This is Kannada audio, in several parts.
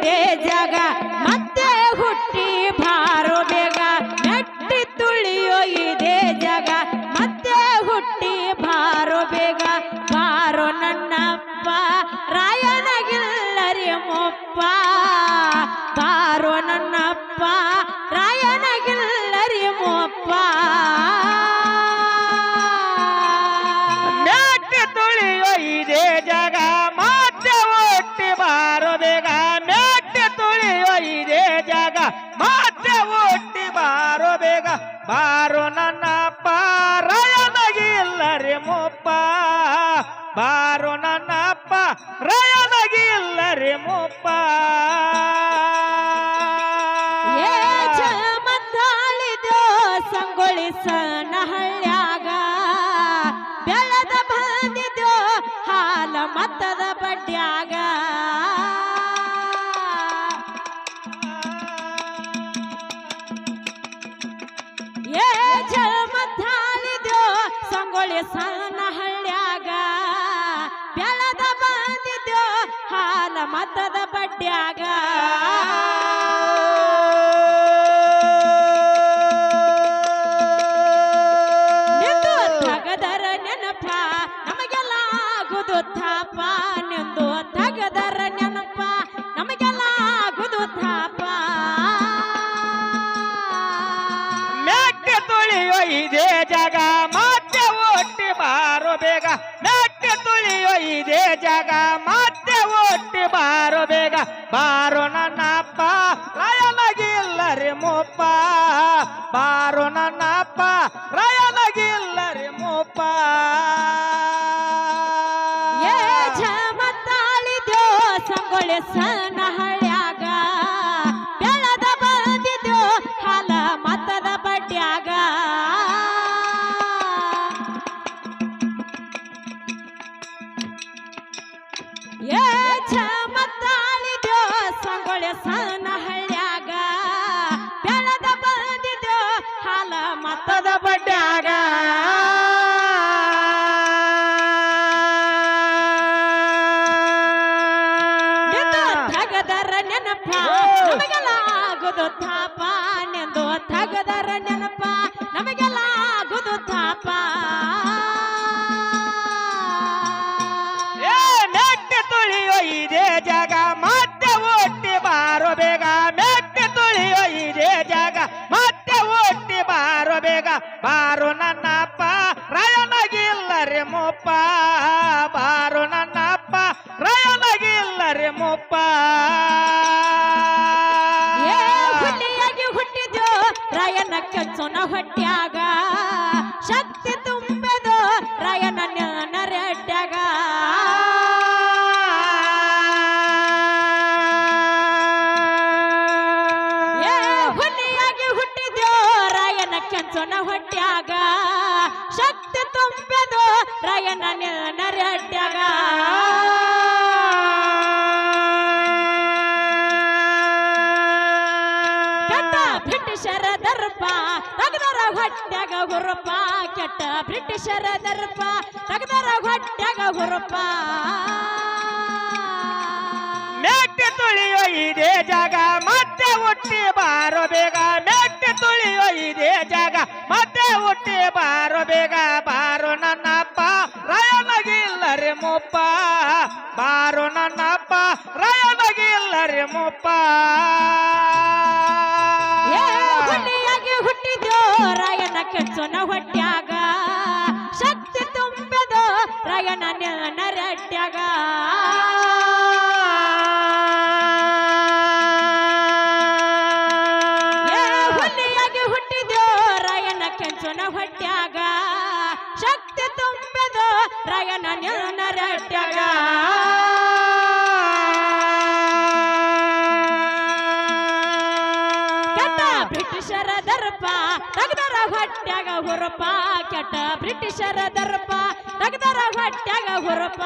ಇದೇ ಮತ್ತೆ ಒಟ್ಟಿ ಬಾರೋ ಬೇಗ. ಬಾರೋ ನನ್ನ ಪಾರಾಯಣಗಿಲ್ಲರಿ ಮುಪ್ಪ. ಬಾರೋ ನನ್ನಪ್ಪ ರಾಯಣಗಿಲ್ಲರಿ ಮುಪ್ಪ. ಹಾಲ ಮತ್ತದ ಬಡ್ಡ್ಯಾಗ ತಗದರ ನೆನಪ ನಮಗೆಲ್ಲ ಆಗುದು ತಾಪ ನಿಂದು ತಗದರ ನೆನಪ ನಮಗೆಲ್ಲ ಆಗುದು ತಾಪ ಮೆಟ್ಟ ತುಳಿಯೋ ಇದೇ ಜಾಗ? ಮತ್ತೆ ಒಟ್ಟಿ ಬಾರೋ ಬೇಗ. ಮೆಟ್ಟ ತುಳಿಯೋ ಇದೇ ಜಾಗ? ಮತ್ತೆ ಒಟ್ಟಿ ಬಾರೋ ಬೇಗ, ಬಾರೋ ನನ್ನಪ್ಪ. ರಾಯನಗಿಲ್ಲರಿ ಮೋಪ್ಪ. ಬಾರೋ ನನ್ನಪ್ಪ, ರಾಯನಗಿಲ್ಲರಿ ಮೋಪ್ಪ. ಏ ಜಮತ್ತಾಳಿದ್ಯೋ ಸಂಗೊಳೆ ಸಣ್ಣ ಹಳ್ಯಾಗ ಬೇಗ ಬ್ರಿಟಿಷರ ದರ್ಪ ತಗದರ ಹೊಟ್ಟ್ಯಾಗ ಹುರುಪ, ಕೆಟ್ಟ ಬ್ರಿಟಿಷರ ದರ್ಪ ತಗದರ ಹೊಟ್ಟ್ಯಾಗ ಹುರುಪ. ಮೆಟ್ಟ ತುಳಿಯೋ ಇದೇ ಜಾಗ, ಮತ್ತೆ ಹುಟ್ಟಿ ಬಾರೋ ಬೇಗ. ಮೆಟ್ಟ ತುಳಿಯೋ ಇದೇ ಜಾಗ, ಮತ್ತೆ ಹುಟ್ಟಿ ಬಾರೋ ಬೇಗ. ಬಾರೋ ನನ್ನಪ್ಪ ರಯನಗಿಲ್ಲರಿ ಮುಪ್ಪ. ಬಾರೋ ನನ್ನಪ್ಪ ರಯನಗಿಲ್ಲರಿ ಮುಪ್ಪ. ರಾಯನ ಕೆಚ್ಚನ ಹೊಟ್ಯಾಗ ಶಕ್ತಿ ತುಂಬಿದ ರಾಯನ ನರೆಟ್ಯಾಗ ಏ ಹುರಪ ಕೆಟ್ಟ ಬ್ರಿಟಿಷರ ದರ್ಪ ತಗದರ ಹೊಟ್ಯಾಗ ಹುರಪ.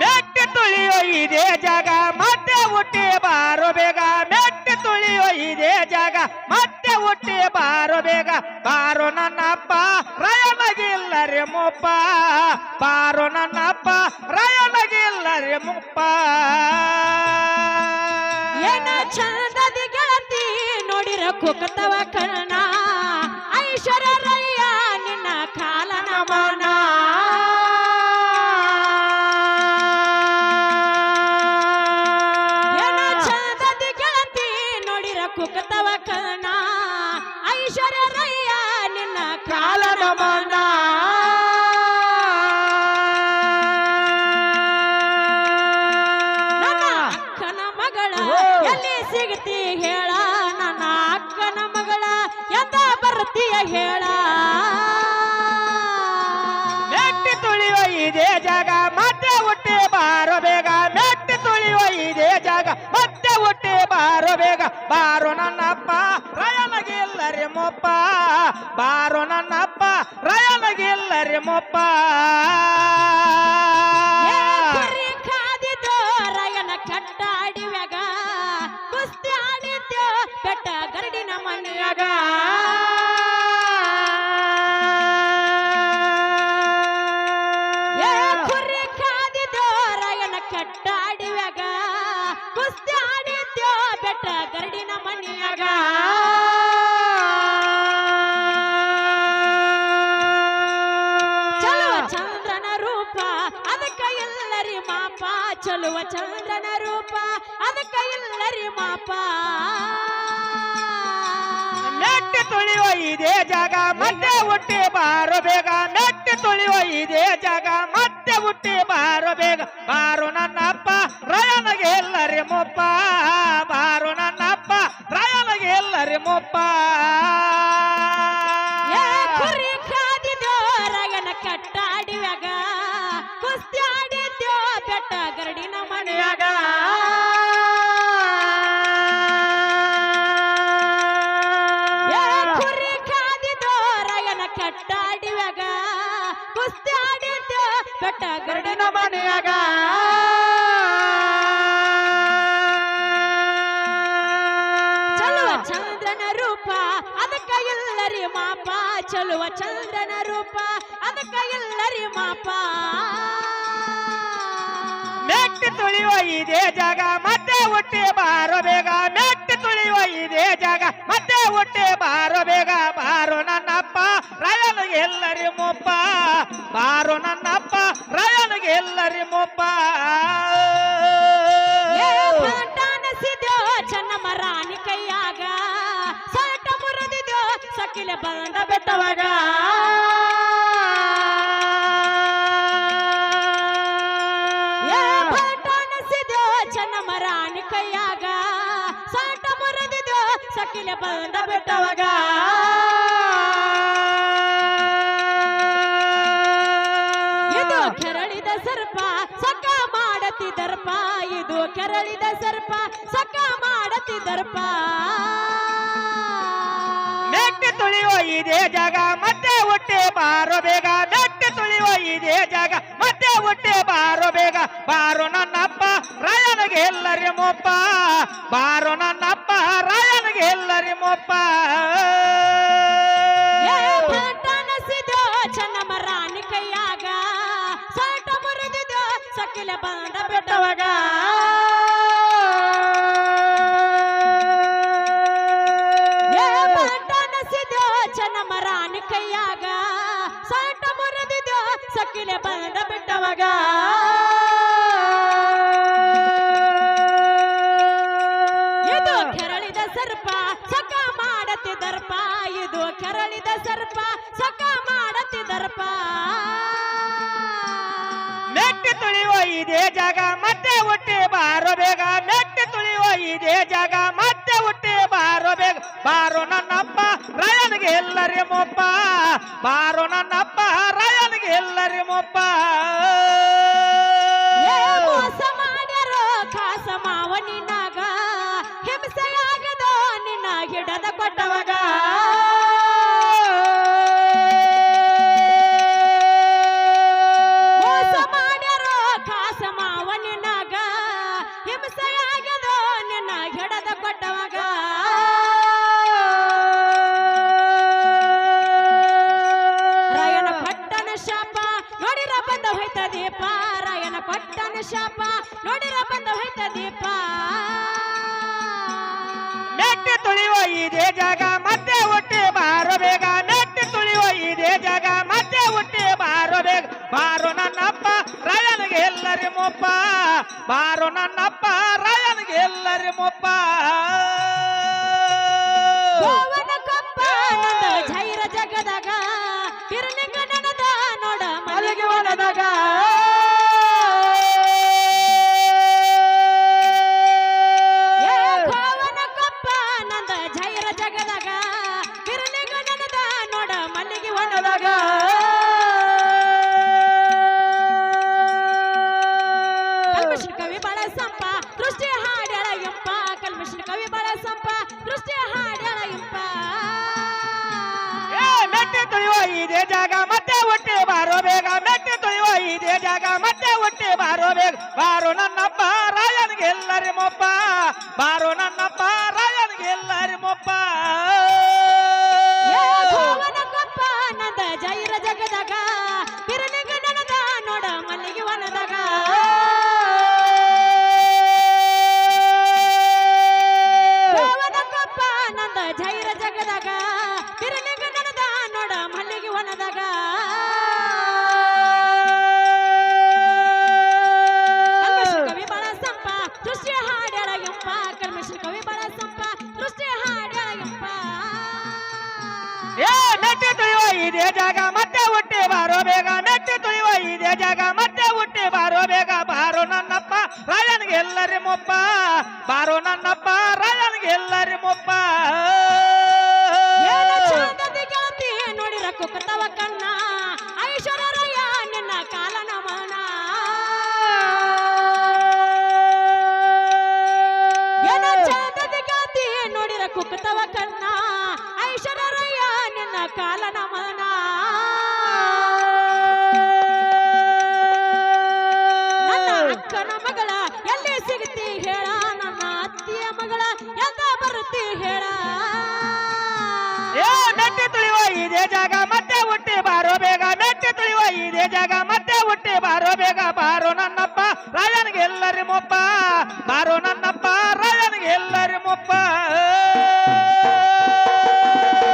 ಮೆಟ್ಟಿ ತುಳಿಯೋ ಇದೇ ಜಾಗ ಮತ್ತೆ ಹುಟ್ಟಿ ಬಾರೋ ಬೇಗ. ಮೆಟ್ಟಿ ತುಳಿಯೋ ಇದೇ ಜಾಗ ಮತ್ತೆ ಹುಟ್ಟಿ ಬಾರೋ ಬೇಗ. ಬಾರೋ ನನ್ನಪ್ಪ ರಾಯನಗಿಲ್ಲರಿ ಮುಪ್ಪ. ಬಾರೋ ನನ್ನಪ್ಪ ರಾಯನಗಿಲ್ಲರಿ ಮುಪ್ಪ. ಏನ ಚಂದದಿ ಗೆಳತಿ ನೋಡಿರ ಕುಕತವ ಕಣ ಐಶ್ವರ್ಯ ನಿನ್ನ ಕಾಲ ನಮನ ಏನ ಚಂದದಿ ಗೆಳತಿ ನೋಡಿರ ಕುಕತವ ಕರ್ಣ. ಐಶ್ವರ್ಯ ನಿನ್ನ ಕಾಲ ನಮನ ನನ್ನ ಅಕ್ಕನ ಮಗಳ ಎಲ್ಲಿ ಸಿಗ್ತಿ ಹೇಳ. ಬರ್ತೀಯ ಹೇಳ. ಮೆಟ್ಟಿ ತುಳಿಯುವ ಇದೇ ಜಾಗ, ಮತ್ತೆ ಹುಟ್ಟಿ ಬಾರೋ ಬೇಗ. ಮೆಟ್ಟಿ ತುಳಿಯುವ ಇದೇ ಜಾಗ, ಮತ್ತೆ ಹುಟ್ಟಿ ಬಾರೋ ಬೇಗ. ಬಾರೋ ನನ್ನಪ್ಪ ರಯನಗಿಲ್ಲರಿ ಮೊಪ್ಪ. ಬಾರೋ ನನ್ನಪ್ಪ ರಯನಗಿಲ್ಲರಿ ಮೊಪ್ಪ. ಚಲುವ ಚಂದ್ರನ ರೂಪ, ಅದಕ್ಕ ಎಲ್ಲರಿ ಮಾಪ. ಚಲುವ ಚಂದ್ರನ ರೂಪ, ಅದಕ್ಕ ಎಲ್ಲರಿ ಮಾಪ. ನೆಟ್ಟು ತುಳಿಯುವ ಇದೇ ಜಾಗ, ಮತ್ತೆ ಹುಟ್ಟಿ ಬಾರೋ ಬೇಗ. ನೆಟ್ಟು ತುಳಿಯುವ ಇದೇ ಜಾಗ, ಮತ್ತೆ ಹುಟ್ಟಿ ಮೆಟ್ಟಿ ತುಳಿಯುವ ಇದೇ ಜಾಗ, ಮತ್ತೆ ಹುಟ್ಟಿ ಬಾರೋ ಬೇಗ. ಮೆಟ್ಟಿ ತುಳಿಯುವ ಇದೇ ಜಾಗ, ಮತ್ತೆ ಹುಟ್ಟಿ ಬಾರೋ ಬೇಗ. ಬಾರೋ ನನ್ನಪ್ಪ ರಾಯನಿಗೆ ಎಲ್ಲರಿ ಮುಪ್ಪ. ಬಾರೋ ನನ್ನಪ್ಪ ರಾಯನಿಗೆ ಎಲ್ಲರಿ ಮೊಪ್ಪ. ಚೆನ್ನಮ್ಮ ರಾಣಿ ಕೈಯಾಗ. ಸೊರಟ ಮುರಿದಿದ್ಯೋ, ಸಕಿಲೆ ಬಂದ ಬೆಟ್ಟವಾಗ. ಸಕಿಲೆ ಬಂದ ಇದು ಕೆರಳಿದ ಸರ್ಪ ಸಕ ಮಾಡತಿ ದರ್ಪ. ಇದು ಕೆರಳಿದ ಸರ್ಪ ಸಕ ಮಾಡತಿ ದರ್ಪ. ಮೆಟ್ಟಿ ತುಳಿಯೋ ಇದೇ ಜಾಗ, ಮತ್ತೆ ಹುಟ್ಟೆ ಬಾರೋ ಬೇಗ. ಮೆಟ್ಟಿ ತುಳಿಯುವ ಇದೇ ಜಾಗ, ಮತ್ತೆ ಹುಟ್ಟೆ ಬಾರೋ ಬೇಗ. ಬಾರೋ ನನ್ನಪ್ಪ, ರಾಯನಿಗೆ ಎಲ್ಲರಿ ಮೊಪ್ಪ. ಬಾರೋ ನನ್ನಪ್ಪ, ರಾಯನಿಗೆ ಎಲ್ಲರಿ ಮೊಪ್ಪ ಏ ಪಾಟಾನಸಿದ್ಯೋ ಚೆನ್ನಮ್ಮ ರಾಣಿ ಕೈಯಾಗ ಸೊರಟ ಮುರಿದಿದ್ಯೋ ಸಕಿಲೆ ಬಂದ ಬೆಟ್ಟವಾಗ. ಸರ್ಪ, ಸಕ ಮಾಡತಿ ದರ್ಪ. ಇದು ಕೆರಳಿದ ಸರ್ಪ, ಸಕ ಮಾಡತಿ ದರ್ಪ. ಮೆಟ್ಟಿ ತುಳಿಯುವ ಇದೇ ಜಾಗ, ಮತ್ತೆ ಹುಟ್ಟಿ ಬಾರೋ ಬೇಗ. ಮೆಟ್ಟಿ ತುಳಿಯುವ ಇದೇ ಜಾಗ, ಮತ್ತೆ ಹುಟ್ಟಿ ಬಾರೋ ಬೇಗ. ಬಾರೋ ನನ್ನಪ್ಪ, ರಾಯನಿಗೆ ಎಲ್ಲರಿ ಮೊಪ್ಪ. ಬಾರೋ ನನ್ನಪ್ಪ, ರಾಯನಿಗೆ ಎಲ್ಲರಿ ಮೊಪ್ಪ. ನನಗೆ ಶಾಪ ನೋಡಿರ ಬಂದ ಹೋಯ್ತ ದೀಪ. ನೆಟ್ಟು ತುಳಿಯುವ ಇದೇ ಜಾಗ ಮತ್ತೆ ಹುಟ್ಟಿ ಬಾರೋ ಬೇಗ. ನೆಟ್ಟು ತುಳಿಯುವ ಇದೇ ಜಾಗ ಮತ್ತೆ ಹುಟ್ಟಿ ಬಾರೋ ಬೇಗ. ಬಾರೋ ನನ್ನಪ್ಪ ರಾಯನಿಗೆ ಎಲ್ಲರಿ ಮೊಪ್ಪ. ಬಾರೋ ನನ್ನಪ್ಪ ರಾಯನಿಗೆ ಎಲ್ಲರಿ ಮೊಪ್ಪ. ಒಣದಾಗ ಕಲ್ಮಶಿನ ಕವಿ ಬಳ ಸಂಪ, ದೃಷ್ಟಿ ಹಾಡ್ಯಾಳ ಎಂಪ. ಕಲ್ಮಶಿನ ಕವಿ ಬಳ ಸಂಪ, ದೃಷ್ಟಿ ಹಾಡ್ಯಾಳ ಎಂಪ. ಮೆಟ್ಟಿ ತುಳಿಯುವ ಇದೇ ಜಾಗ, ಮತ್ತೆ ಹುಟ್ಟಿ ಬಾರೋ ಬೇಗ. ಮೆಟ್ಟಿ ತುಳಿಯುವ ಇದೇ ಜಾಗ, ಮತ್ತೆ ಹುಟ್ಟಿ ಬಾರೋ ಬೇಗ. ಬಾರೋ ನನ್ನಪ್ಪ ರಾಯನಿಗೆ ಎಲ್ಲರಿ ಮೊಪ್ಪ ರಾಯನಿಗೆ ಎಲ್ಲರಿ ಎದ ಬರುತ್ತಿ ಹೇಳ? ಏ ನೆಟ್ಟಿ ತುಳಿವ ಇದೇ ಜಾಗ, ಮತ್ತೆ ಹುಟ್ಟಿ ಬಾರೋ ಬೇಗ. ನೆಟ್ಟಿ ತುಳಿವ ಇದೇ ಜಾಗ, ಮತ್ತೆ ಹುಟ್ಟಿ ಬಾರೋ ಬೇಗ. ಬಾರೋ ನನ್ನಪ್ಪ ರಾಯನಿಗೆ ಎಲ್ಲರಿ ಮೊಪ್ಪ. ಬಾರೋ ನನ್ನಪ್ಪ ರಾಯನಿಗೆ ಎಲ್ಲರಿ ಮೊಪ್ಪ.